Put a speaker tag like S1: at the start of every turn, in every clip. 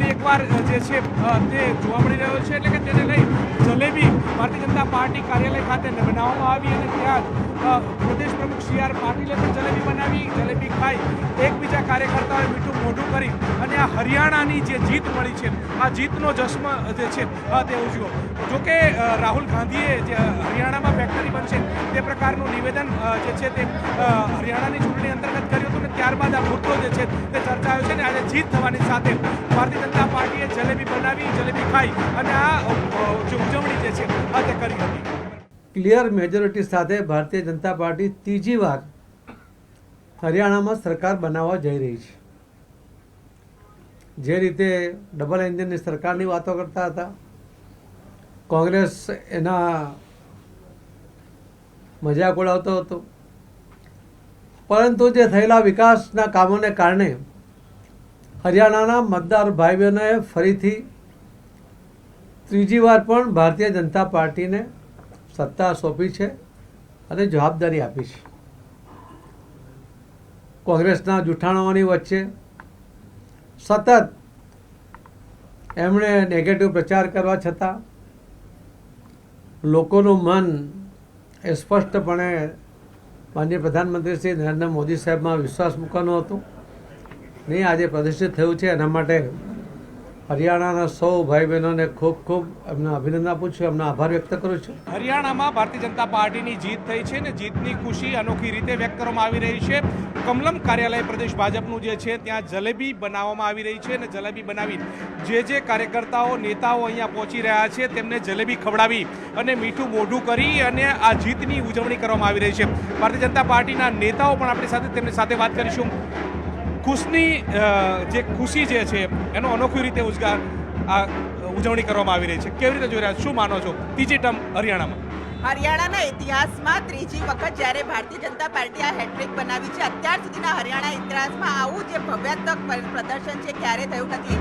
S1: વારંવાર એકવાર જે છે તે જોવા મળી રહ્યો છે, એટલે કે તેને લઈ જલેબી ભારતીય જનતા પાર્ટી કાર્યાલય ખાતે બનાવવામાં આવી અને ત્યાં પ્રદેશ પ્રમુખ સી આર પાટીલે પણ જલેબી બનાવી, જલેબી ખાઈ, એકબીજા કાર્યકર્તાઓએ મીઠું મોઢું કરી અને આ હરિયાણાની જે જીત મળી છે, આ જીતનો જશ્મ જે છે તે ઉજવ્યો. જોકે રાહુલ ગાંધીએ જે હરિયાણામાં ફેક્ટરી બનશે, તે પ્રકારનું નિવેદન જે છે તે હરિયાણાની ચૂંટણી અંતર્ગત કર્યું હતું ને ત્યારબાદ આ મુદ્દો જે છે તે ચર્ચાયો છે ને આજે જીત થવાની સાથે ભારતીય જનતા પાર્ટીએ જલેબી બનાવી, જલેબી ખાઈ અને આ ઉજવણી જે છે, આ તે કરી હતી.
S2: ક્લિયર મેજોરિટી સાથે ભારતીય જનતા પાર્ટી ત્રીજી વાર હરિયાણામાં સરકાર બનાવવા જઈ રહી છે. જે રીતે ડબલ એન્જિનની સરકારની વાતો કરતા હતા. કોંગ્રેસ એના મજાક ઉડાવતો હતો. પરંતુ જે થયેલા વિકાસના કામોને કારણે હરિયાણાના મતદાર ભાઈ બહેનોએ ફરીથી ત્રીજી વાર પણ ભારતીય જનતા પાર્ટીને સત્તા સોંપી છે અને જવાબદારી આપી છે. કોંગ્રેસના જૂઠાણાઓની વચ્ચે સતત એમણે નેગેટિવ પ્રચાર કરવા છતાં લોકોનું મન એ સ્પષ્ટપણે માનનીય પ્રધાનમંત્રી શ્રી નરેન્દ્ર મોદી સાહેબમાં વિશ્વાસ મૂકવાનો હતો. નહીં, આજે પ્રદર્શિત થયું છે. એના માટે હરિયાણાના સૌ ભાઈ બહેનોને ખૂબ ખૂબ એમને અભિનંદન આપું છું, એમનો આભાર વ્યક્ત કરું છું.
S1: હરિયાણામાં ભારતીય જનતા પાર્ટીની જીત થઈ છે ને જીતની ખુશી અનોખી રીતે વ્યક્ત કરવામાં આવી રહી છે. કમલમ કાર્યાલય પ્રદેશ ભાજપનું જે છે, ત્યાં જલેબી બનાવવામાં આવી રહી છે અને જલેબી બનાવી જે જે કાર્યકર્તાઓ, નેતાઓ અહીંયા પહોંચી રહ્યા છે, તેમને જલેબી ખવડાવી અને મીઠું મોઢું કરી અને આ જીતની ઉજવણી કરવામાં આવી રહી છે. ભારતીય જનતા પાર્ટીના નેતાઓ પણ આપણી સાથે તેમની સાથે વાત કરીશું. ખુશની જે ખુશી જે છે, એનો અનોખી રીતે ઉજગાર આ ઉજવણી કરવામાં આવી રહી છે. કેવી રીતે જોઈ રહ્યા શું માનો છો? ત્રીજી ટર્મ હરિયાણામાં.
S3: હરિયાણાના ઇતિહાસમાં ત્રીજી વખત જ્યારે ભારતીય જનતા પાર્ટી આ હેટ્રિક બનાવી છે, અત્યાર સુધીના હરિયાણા ઇતિહાસમાં આવું જે ભવ્યાત્મક પ્રદર્શન છે ક્યારે થયું નથી.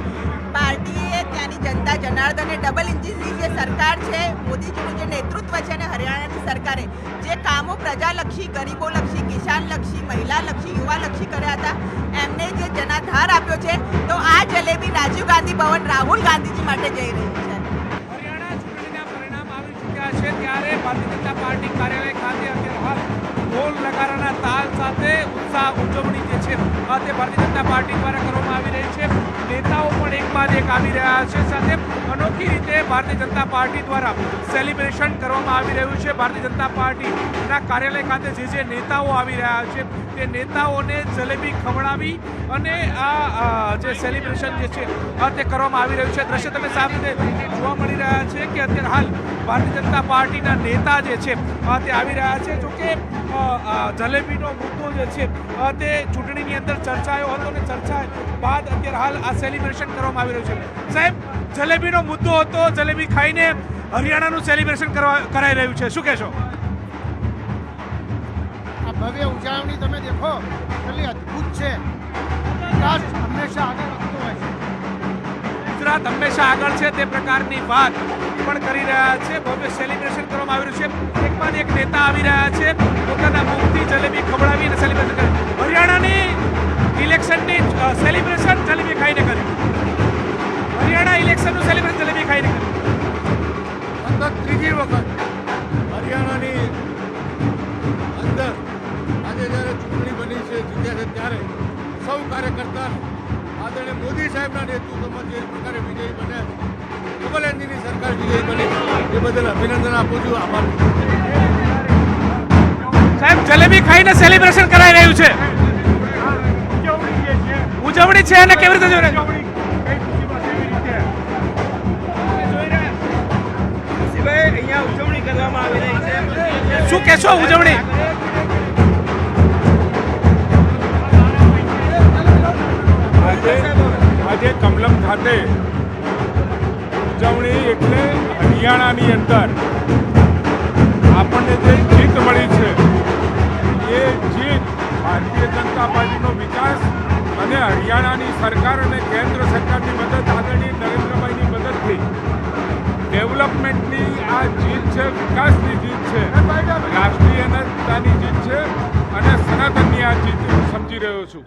S3: પાર્ટીએ ત્યાંની જનતા જનાર્દને ડબલ ઇન્જિનની જે સરકાર છે, મોદીજીનું જે નેતૃત્વ છે અને હરિયાણાની સરકારે જે કામો પ્રજાલક્ષી, ગરીબોલક્ષી, કિસાનલક્ષી, મહિલાલક્ષી, યુવાલક્ષી કર્યા હતા, એમને જે જનાધાર આપ્યો છે, તો આ જલેબી રાજીવ ગાંધી ભવન રાહુલ ગાંધીજી માટે જઈ રહી છે.
S1: પાર્ટી કાર્યાલય ખાતે અત્યારે હાલ ઢોલ નગારાના તાલ સાથે ઉત્સાહ ઉજવણી જે છે તે ભારતીય જનતા પાર્ટી દ્વારા કરવામાં આવી રહી છે. નેતાઓ પણ એક બાદ એક આવી રહ્યા છે સાથે અનોખી ભારતીય જનતા પાર્ટી દ્વારા સેલિબ્રેશન કરવામાં આવી રહ્યું છે. ભારતીય જનતા પાર્ટીના કાર્યાલય ખાતે જે જે નેતાઓ આવી રહ્યા છે તે નેતાઓને જલેબી ખવડાવી અને આ જે સેલિબ્રેશન જે છે તે કરવામાં આવી રહ્યું છે. દ્રશ્ય તમે સાફ રીતે જોવા મળી રહ્યા છે કે અત્યારે હાલ ભારતીય જનતા પાર્ટીના નેતા જે છે તે આવી રહ્યા છે. જો કે અ, અ, જલેબીનો મુદ્દો જે છે તે ચૂંટણીની અંદર ચર્ચાયો હતો અને ચર્ચા બાદ અત્યારે હાલ આ સેલિબ્રેશન કરવામાં આવી રહ્યું છે. સાહેબ જલેબીનો મુદ્દો હતો જલેબી ખાઈને હરિયાણાનું સેલિબ્રેશન કરવા કરાઈ રહ્યું છે. શું કહેશો?
S4: આ ભવ્ય ઉજવણી તમે દેખો કેટલી અદ્ભુત છે. વિકાસ હંમેશા આગળ વધતો હોય છે.
S1: ગુજરાત હંમેશા આગળ છે તે પ્રકારની વાત પણ કરી રહ્યા છે. ભવ્ય સેલિબ્રેશન કરવામાં આવી રહ્યું છે. એકમાં એક નેતા આવી રહ્યા છે. પોતાના મુખથી જલેબી ખવડાવીને સેલિબ્રેશન કરે. હરિયાણાની ઇલેક્શનની સેલિબ્રેશન જલેબી ખાઈને કર્યું હરિયાણા ઇલેક્શનનું સેલિબ્રેશન જલેબી ખાઈને
S4: કાર્યકર્તા આદરણીય મોદી સાહેબના નેતૃત્વમાં જે પ્રકારે વિજયી બન્યા ડબલ એન્જિનની સરકાર વિજયી બની એ બદલ અભિનંદન આપું છું આભાર.
S1: સાહેબ જલેબી ખાઈને સેલિબ્રેશન કરાઈ રહ્યું છે. ઉજવણી છે અને કેવી રીતે જોઈ રહ્યા
S5: અહીંયા ઉજવણી કરવામાં આવી રહી છે.
S1: શું કહેશો ઉજવણી?
S6: કમલમ ખાતે ઉજવણી એટલે હરિયાણાની અંદર. આપણને જે જીત મળી છે, એ જીત ભારતીય જનતા પાર્ટીનો વિકાસ અને હરિયાણાની સરકાર અને કેન્દ્ર સરકારની મદદ, આદરણીય નરેન્દ્રભાઈની મદદથી ડેવલપમેન્ટની આ જીત છે, વિકાસની જીત છે રાષ્ટ્રીયતાની જીત છે અને સનાતનની આ જીત હું સમજી રહ્યો છું.